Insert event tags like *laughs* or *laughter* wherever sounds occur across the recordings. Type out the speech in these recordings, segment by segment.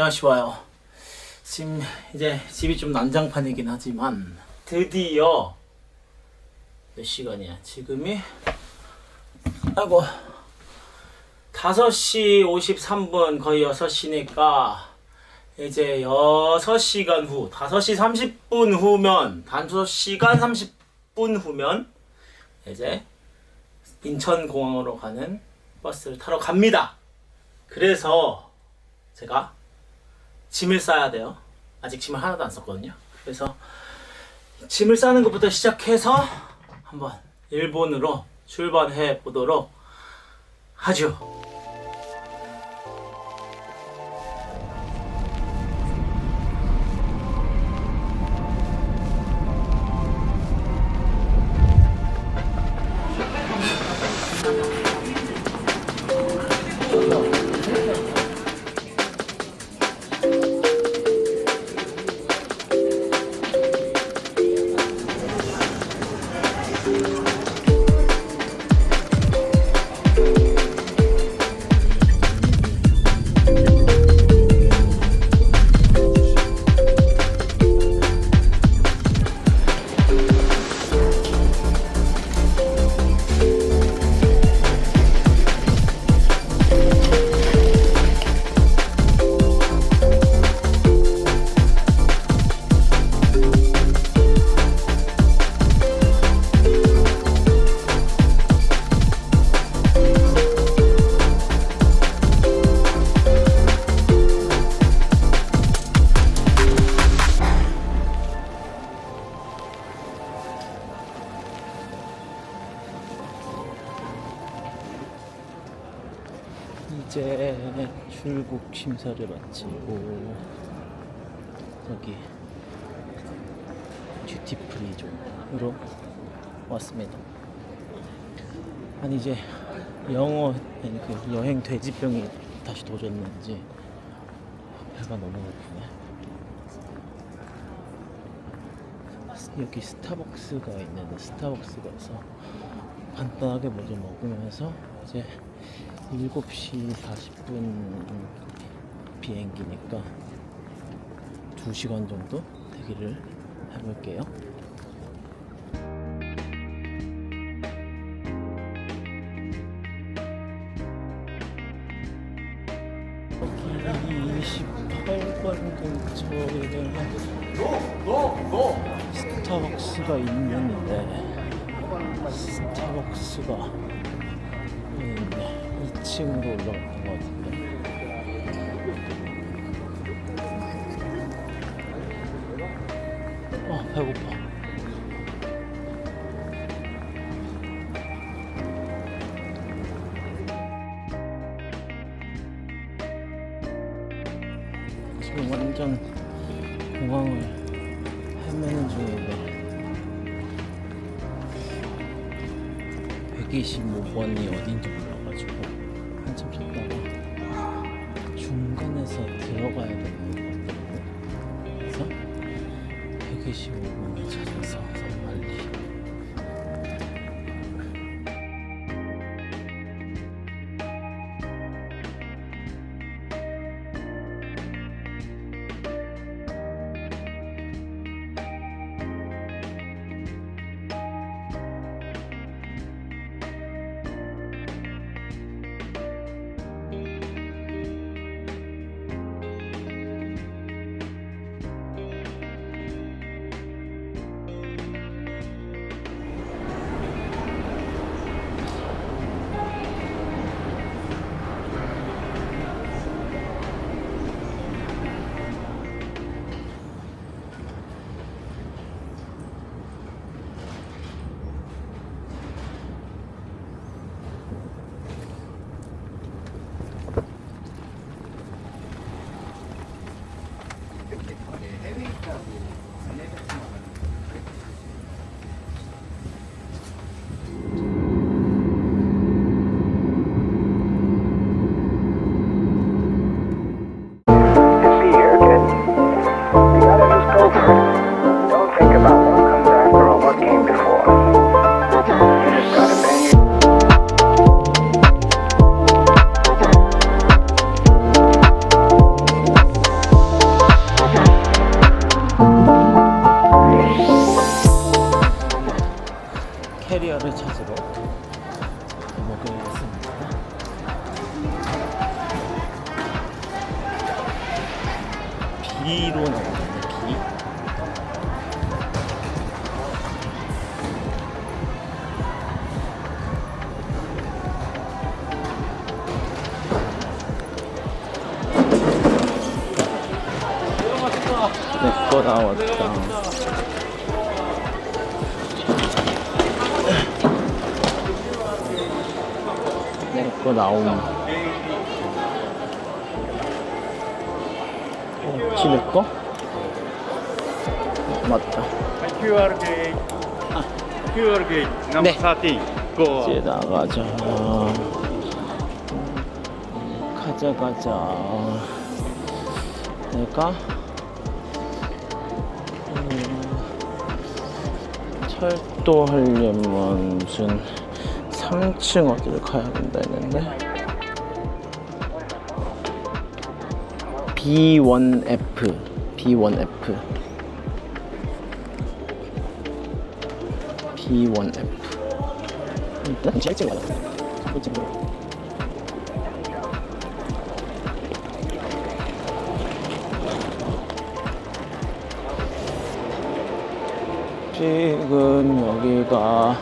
아쉬워요. 지금 이제 집이 좀 난장판이긴 하지만 드디어 몇 시간이야? 지금이 아이고 5시 53분 거의 6시니까 이제 6시간 후 5시 30분 후면 단 5시간 30분 후면 이제 인천공항으로 가는 버스를 타러 갑니다. 그래서 제가 짐을 싸야 돼요. 아직 짐을 하나도 안 썼거든요. 그래서 짐을 싸는 것부터 시작해서 한번 일본으로 출발해 보도록 하죠. 듀티프리 쪽으로 왔습니다. 아니 이제 영어 그 여행 돼지병이 다시 도졌는지 배가 너무 고프네. 여기 스타벅스가 있는데 스타벅스 가서 간단하게 뭐좀 먹으면서 이제 7시 40분 비행기니까 2시간 정도 대기를 해볼게요. 여기 28번 근처에 스타벅스가 있는데 스타벅스가 있는데 2층으로 올라가는 것 같은데 배고파. 지금 완전 공항을 헤매는 중인데 125번이 어딘지 몰라가지고 한참 찾다가 중간에서 들어가야 되는 125번을 찾아서 빨리 맞다. QR 게이트. QR 게이트 넘버 네. 13. 고. 이제 나가자. 가자 가자. 내가 음, 철도 하려면 무슨 3층 어디를 가야 된다 했는데 B1F B1F B1F 일단 제일 가자. 찍어. 지금 여기가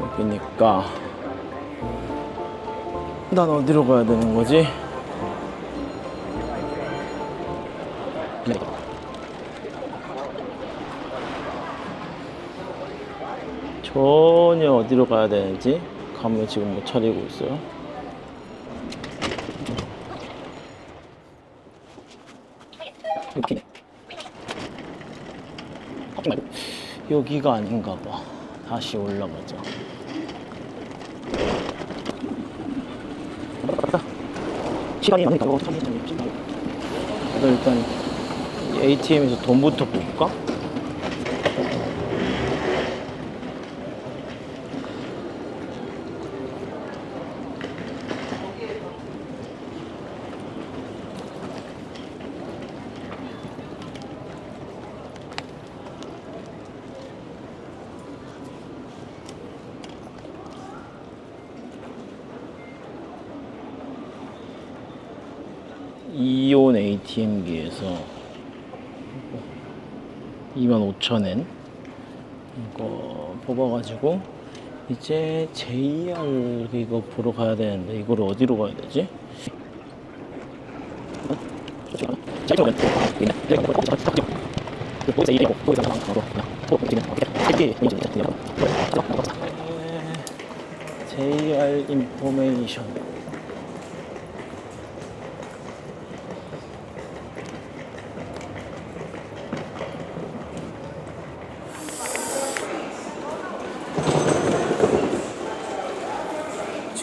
여기니까 난 어디로 가야 되는 거지? 전혀 어디로 가야 되는지 감을 지금 못 차리고 있어요. 말고. 여기가 아닌가 봐. 다시 올라가자. 시간이 시간이 그래서 일단 ATM에서 돈부터 볼까? 이온 ATM기에서 25,000엔 이거 뽑아가지고 이제 JR 이거 보러 가야 되는데 이걸 어디로 가야 되지? JR 인포메이션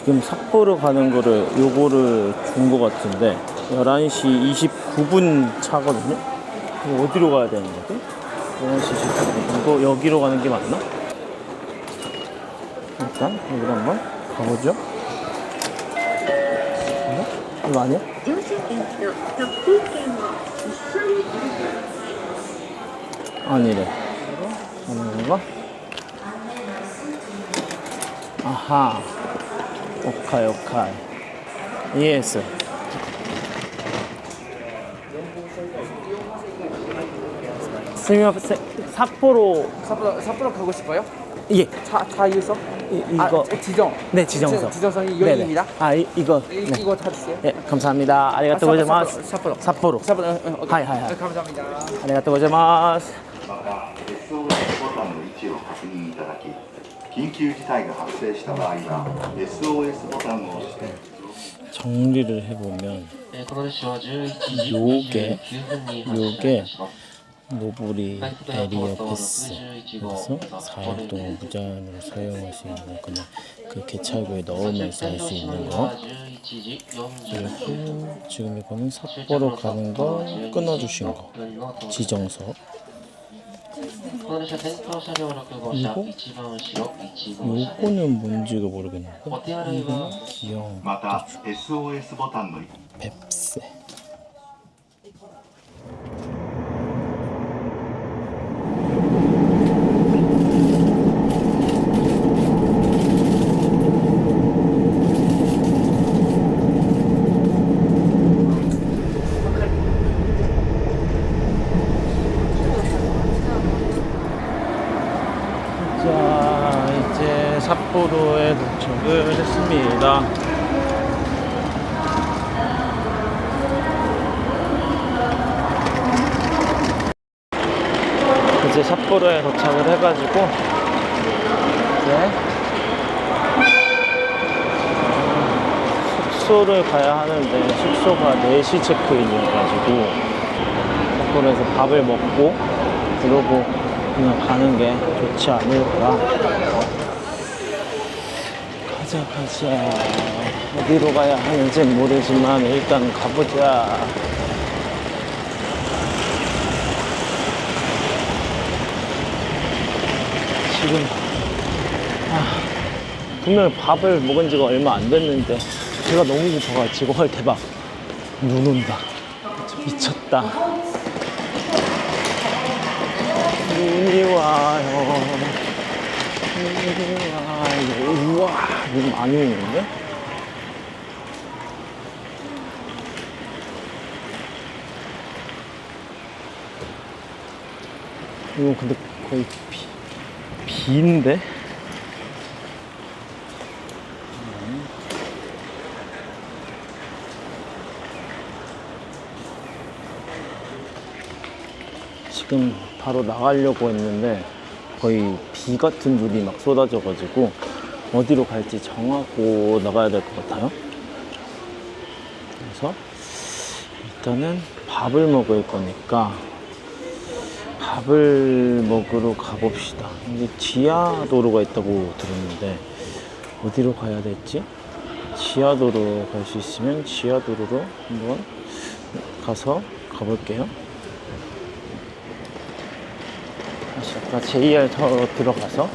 지금 삿포로 가는 거를 요거를 준 거 같은데 11시 29분 차거든요 이거 어디로 가야 되는 거지? 11시 29분 이거 여기로 가는 게 맞나? 일단 여기 한번 가보죠 어? 이거 아니야? 아니래 아닌가? 아하 오카이 오카이 이해했어 스미마 삿포로 삿포로, 삿포로 가고 싶어요? 예 차, 차 유서? 이, 이거 아, 지정. 네 지정서 지- 지정성이 네네. 여기입니다. 아 이, 이거 이, 네. 이거 타주세요. 예 감사합니다 아리가또 고자마스 삿포로. 삿포로 삿포로. 응, 응, 오케이. 하이, 하이, 하이. 네, 감사합니다. 아리가또 고자마스 緊急事態が発生した場合は SOS ボタンを押して 정리를 해보면 えーこの列車は11時요게 29分に発車いたします 노브리 はいそれ 에리어 は放送 패스 61号 그래서 4일 동안 무제한으로 사용할 수 있는 그냥 그 개찰구에 넣으면서 할 수 있는 거 11時49 그리고 지금 이거는 삿포로 가는 거 끊어주신 거 分の到着 지정서 この列車先頭車両6号車이거? 一番後ろ1号車です 요거는 뭔지가 모르겠는데 お手洗いは 기영 また SOS ボタンの 뱁세 포로에 도착을 했습니다. 이제 삿포로에 도착을 해가지고 이제 숙소를 가야 하는데 숙소가 4시 체크인이어가지고 삿포로에서 밥을 먹고 그러고 그냥 가는 게 좋지 않을까 가자 어디로 가야 하는지 모르지만 일단 가보자. 지금 아, 분명 밥을 먹은 지가 얼마 안 됐는데 배가 너무 고파가지고. 헐 대박. 눈 온다. 미쳤다. 눈이 와요 와요 우와 눈 많이 오는데? 이거 근데 거의 비, 비인데? 지금 바로 나가려고 했는데 거의 비 같은 눈이 막 쏟아져가지고 어디로 갈지 정하고 나가야 될 것 같아요. 그래서 일단은 밥을 먹을 거니까 밥을 먹으러 가봅시다. 이제 지하도로가 있다고 들었는데 어디로 가야 될지 지하도로 갈 수 있으면 지하도로로 한번 가서 가볼게요. 다시 아까 JR 타워로 들어가서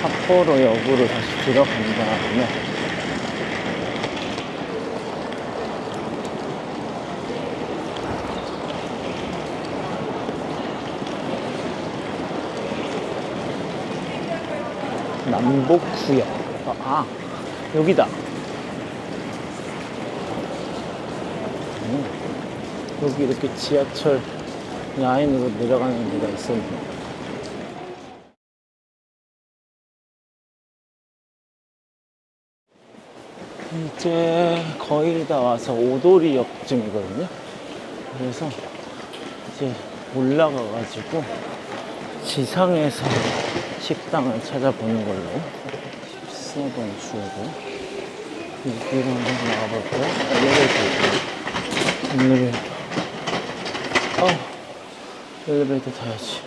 삿포로 역으로 다시 들어간 다음에 남북구역. 아, 아 여기다. 음, 여기 이렇게 지하철 라인으로 내려가는 데가 있었네 이제 거의 다 와서 오도리역쯤이거든요. 그래서 이제 올라가가지고 지상에서 식당을 찾아보는 걸로 14번 출구 여기로 한번 나가볼까요? 엘리베이터 엘리베이터 어 엘리베이터 타야지.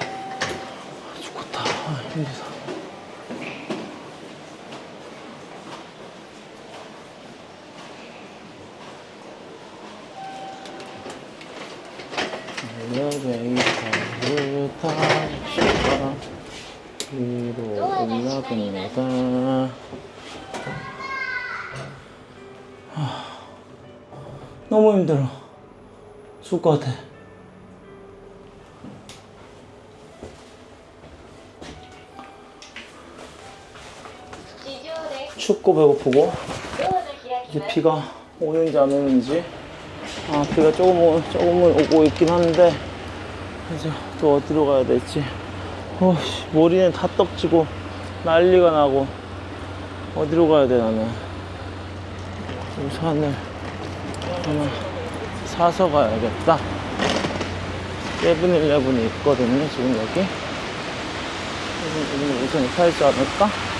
아, 죽겠다. 아, 힘들다 죽을 것 같아. 춥고 배고프고 이제 비가 오는지 안 오는지. 아 비가 조금 오- 조금은 오고 있긴 한데 이제 또 어디로 가야 될지. 어씨 머리는 다 떡지고 난리가 나고 어디로 가야 돼 나는. 우산을 하나 사서 가야겠다 세븐일레븐이 있거든요 지금 여기 우산이 팔지 않을까?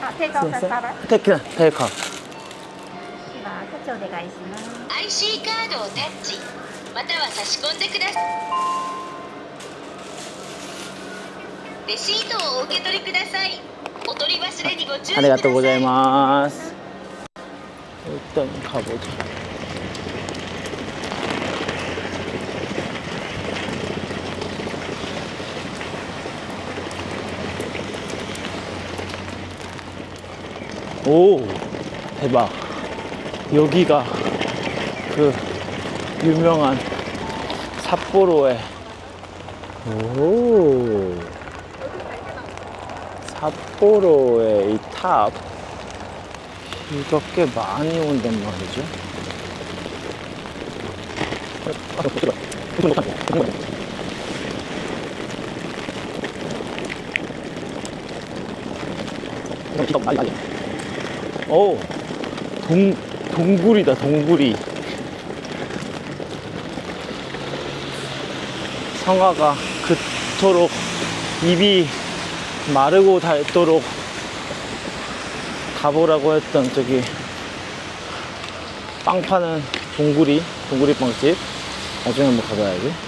あ、テイクオフでたらテイク、テイクオフ。では、タッチお願いします。IC カードをタッチ、または差し込んでください。レシートをお受け取りください。お取り忘れにご注意ください。ありがとうございますどういった。일かぼちゃ 오, 대박. 여기가 그 유명한 삿포로에 오 삿포로의 이 탑 이거 꽤 많이 온단 말이죠. *laughs* 오, 동, 동굴이다, 동굴이. 성화가 그토록 입이 마르고 닳도록 가보라고 했던 저기 빵 파는 동구리, 동구리 빵집. 나중에 한번 가봐야지.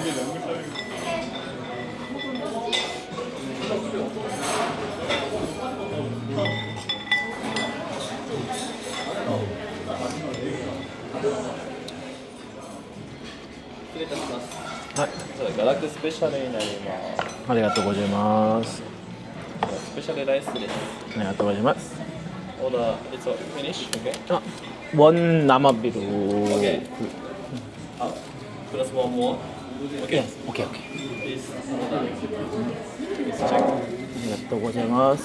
はい、ガラクスペシャルになります。ありがとうございます。スペシャルライスです。ありがとうございます。オーダー、い it's all finished, okay? あ、ワン生ビール。Okay. Uh, plus one. Okay. 예, 오케이 오케이. Please order. Please check. ありがとうございます。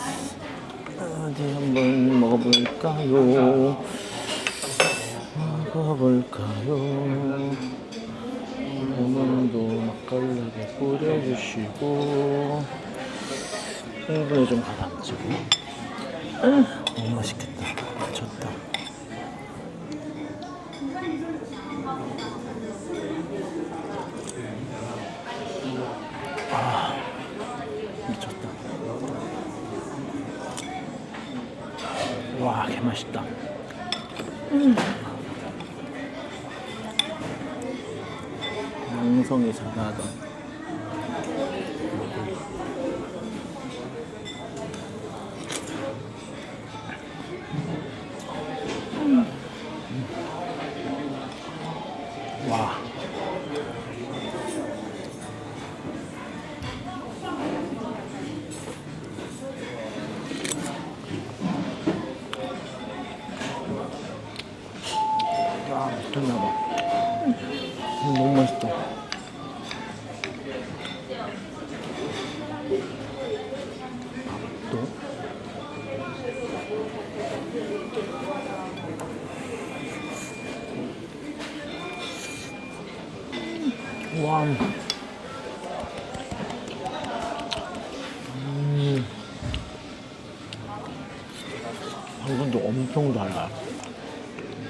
어디 한번 먹어볼까요? 먹어볼까요? 레몬도 맛깔나게 뿌려주시고 흥분을 좀 가라앉히고 음, 너무 맛있겠다. 미쳤다. 맛있다. 양성이 자라던. 와.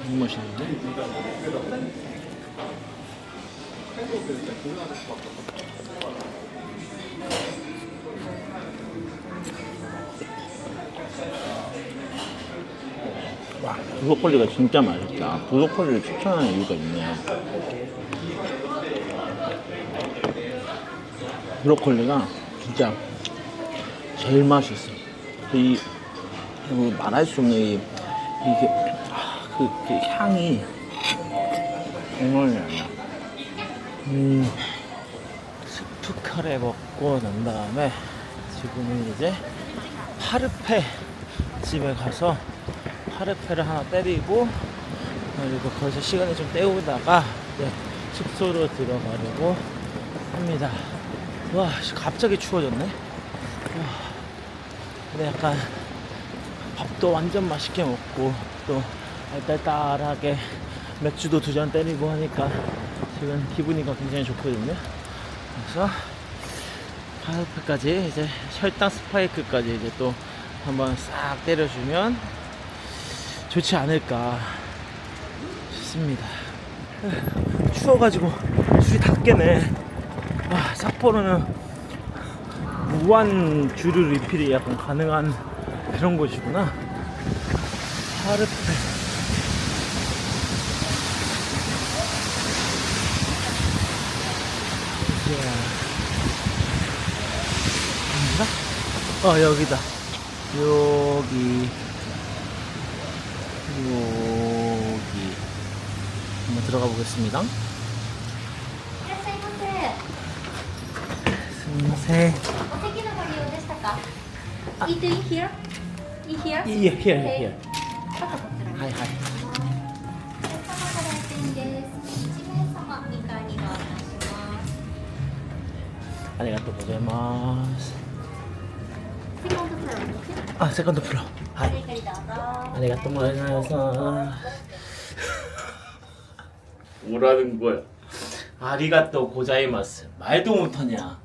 너무 맛있는데? 와, 브로콜리가 진짜 맛있다. 브로콜리를 추천하는 이유가 있네요. 브로콜리가 진짜 제일 맛있어. 이, 그 말할 수 없는 이, 이게, 아, 그, 그 향이 정말 나. 음, 스프 카레 먹고 난 다음에 지금은 이제 파르페 집에 가서 파르페를 하나 때리고 그리고 거기서 시간을 좀 때우다가 숙소로 들어가려고 합니다. 와, 씨, 갑자기 추워졌네. 와, 근데 약간 밥도 완전 맛있게 먹고 또 알딸딸하게 맥주도 두 잔 때리고 하니까 지금 기분이가 굉장히 좋거든요. 그래서 하프까지 이제 혈당 스파이크까지 이제 또 한번 싹 때려주면 좋지 않을까 싶습니다. 추워가지고 술이 다 깨네. 아, 삿포로는 무한 주류 리필이 약간 가능한 그런 곳이구나. 하르페. 예. 여기가? 어, 여기다. 여기. 여기. 한번 들어가 보겠습니다. 승세. 어떻게 나가려고 했을까? 이 here? In here? 이 here, here. 네. ありがとうございます。セカンドフロアですねあ、セカンドフロア。はい。ごゆっくりどうぞありがとうございます。 뭐라는 거야? 아리가또 고자이마스. 말도 못하냐.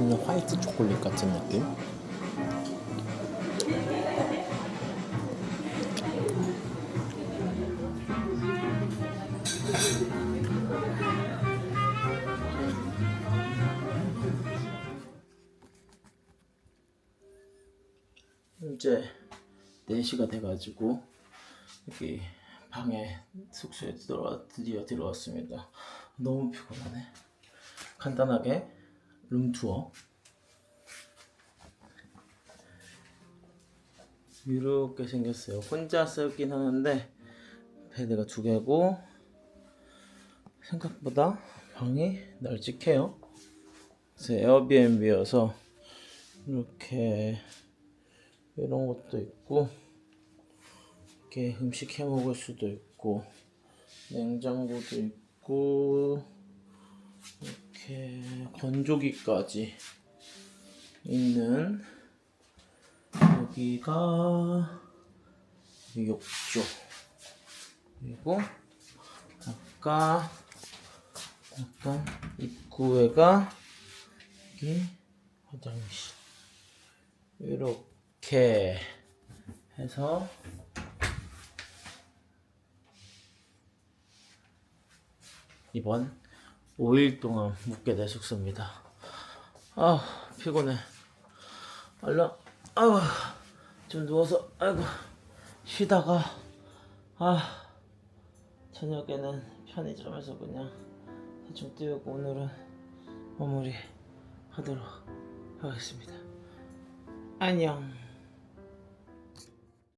맛있는 화이트 초콜릿 같은 느낌. 현재 4시가 돼가지고 여기 방에 숙소에 들어와 드디어 들어왔습니다. 너무 피곤하네. 간단하게 룸투어 이렇게 생겼어요. 혼자 쓰긴 하는데 베드가 두 개고 생각보다 방이 널찍해요. 그래서 에어비앤비여서 이렇게 이런 것도 있고 이렇게 음식 해 먹을 수도 있고 냉장고도 있고 이렇게 건조기까지 있는 여기가 욕조. 그리고 아까 약간 입구에가 여기 화장실. 이렇게 해서 이번 5일 동안 묵게 될 숙소입니다. 아 피곤해. 얼른 아우 좀 누워서 아이고 쉬다가 아 저녁에는 편의점에서 그냥 대충 띄우고 오늘은 마무리 하도록 하겠습니다. 안녕.